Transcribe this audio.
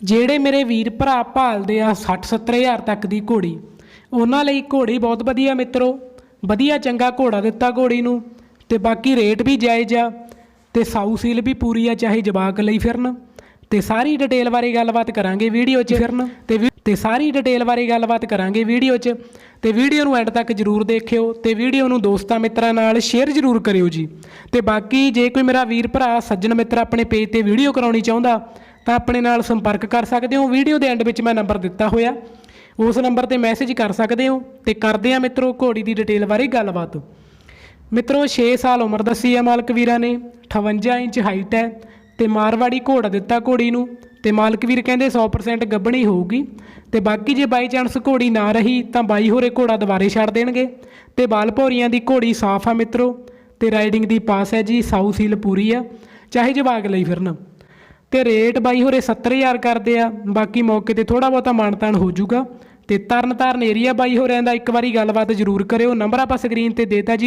ਜਿਹੜੇ ਮੇਰੇ ਵੀਰ ਭਰਾ ਭਾਲਦੇ ਆ 60 70000 ਤੱਕ ਦੀ ਘੋੜੀ ਉਹਨਾਂ ਲਈ ਘੋੜੀ ਬਹੁਤ ਵਧੀਆ ਮਿੱਤਰੋ। ਵਧੀਆ ਚੰਗਾ ਘੋੜਾ ਦਿੱਤਾ ਘੋੜੀ ਨੂੰ ਤੇ ਬਾਕੀ ਰੇਟ ਵੀ ਜਾਇਜ਼ ਆ ਤੇ ਸਾਊ ਸੀਲ ਵੀ ਪੂਰੀ ਆ ਚਾਹੇ ਜਵਾਕ ਲਈ ਫਿਰਨ। ਤੇ ਸਾਰੀ ਡਿਟੇਲ ਬਾਰੇ ਗੱਲਬਾਤ ਕਰਾਂਗੇ ਵੀਡੀਓ 'ਚ। ਫਿਰਨ। ਤੇ ਤੇ ਸਾਰੀ ਡਿਟੇਲ ਬਾਰੇ ਗੱਲਬਾਤ ਕਰਾਂਗੇ ਵੀਡੀਓ 'ਚ। ਤੇ ਵੀਡੀਓ ਨੂੰ ਐਂਡ ਤੱਕ ਜਰੂਰ ਦੇਖਿਓ ਤੇ ਵੀਡੀਓ ਨੂੰ ਦੋਸਤਾਂ ਮਿੱਤਰਾਂ ਨਾਲ ਸ਼ੇਅਰ ਜਰੂਰ ਕਰਿਓ ਜੀ। ਤੇ ਬਾਕੀ ਜੇ ਕੋਈ ਮੇਰਾ ਵੀਰ ਭਰਾ ਸੱਜਣ ਮਿੱਤਰ ਆਪਣੇ ਪੇਜ ਤੇ ਵੀਡੀਓ ਕਰਾਉਣੀ ਚਾਹੁੰਦਾ ਤਾਂ ਆਪਣੇ ਨਾਲ ਸੰਪਰਕ ਕਰ ਸਕਦੇ ਹੋ। ਵੀਡੀਓ ਦੇ ਐਂਡ ਵਿੱਚ ਮੈਂ ਨੰਬਰ ਦਿੱਤਾ ਹੋਇਆ। ਉਸ ਨੰਬਰ ਤੇ ਮੈਸੇਜ ਕਰ ਸਕਦੇ ਹੋ ਤੇ ਕਰਦੇ ਆ ਮਿੱਤਰੋ ਘੋੜੀ ਦੀ ਡਿਟੇਲ ਬਾਰੇ ਗੱਲਬਾਤ। ਮਿੱਤਰੋ 6 ਸਾਲ ਉਮਰ ਦੱਸੀ ਹੈ ਮਾਲਕ ਵੀਰਾਂ ਨੇ। 58 ਇੰਚ ਹਾਈਟ ਹੈ ਤੇ ਮਾਰਵਾੜੀ ਘੋੜਾ ਦਿੱਤਾ ਘੋੜੀ ਨੂੰ ਤੇ ਮਾਲਕ ਵੀਰ ਕਹਿੰਦੇ 100% ਗੱਭਣੀ ਹੋਊਗੀ। ਤੇ ਬਾਕੀ ਜੇ ਬਾਈ ਚਾਂਸ ਘੋੜੀ ਨਾ ਰਹੀ ਤਾਂ ਬਾਈ ਹੋਰੇ ਘੋੜਾ ਦੁਬਾਰੇ ਛੱਡ ਦੇਣਗੇ। ਤੇ ਬਾਲ ਭੌਰੀਆਂ ਦੀ ਘੋੜੀ ਸਾਫ਼ ਆ ਮਿੱਤਰੋ। ਤੇ ਰਾਈਡਿੰਗ ਦੀ ਪਾਸ ਹੈ ਜੀ, ਸਾਊ ਸੀਲ ਪੂਰੀ ਆ। ਚਾਹੇ ਜਵਾਗ ਲਈ ਫਿਰਨ। ਤੇ ਰੇਟ ਬਾਈ ਹੋਰੇ 70000 ਕਰਦੇ ਆ। ਬਾਕੀ ਮੌਕੇ ਤੇ ਥੋੜਾ ਬਹੁਤਾ ਮਾਨਤਾਨ ਹੋ ਜਾਊਗਾ। ਤੇ ਤਰਨ ਤਾਰਨ ਏਰੀਆ ਬਾਈ ਹੋਰਿਆਂ ਦਾ ਇੱਕ ਵਾਰੀ ਗੱਲਬਾਤ ਜ਼ਰੂਰ ਕਰਿਓ। ਨੰਬਰ ਆਪਾਂ ਸਕਰੀਨ ਤੇ ਦੇਤਾ ਜੀ।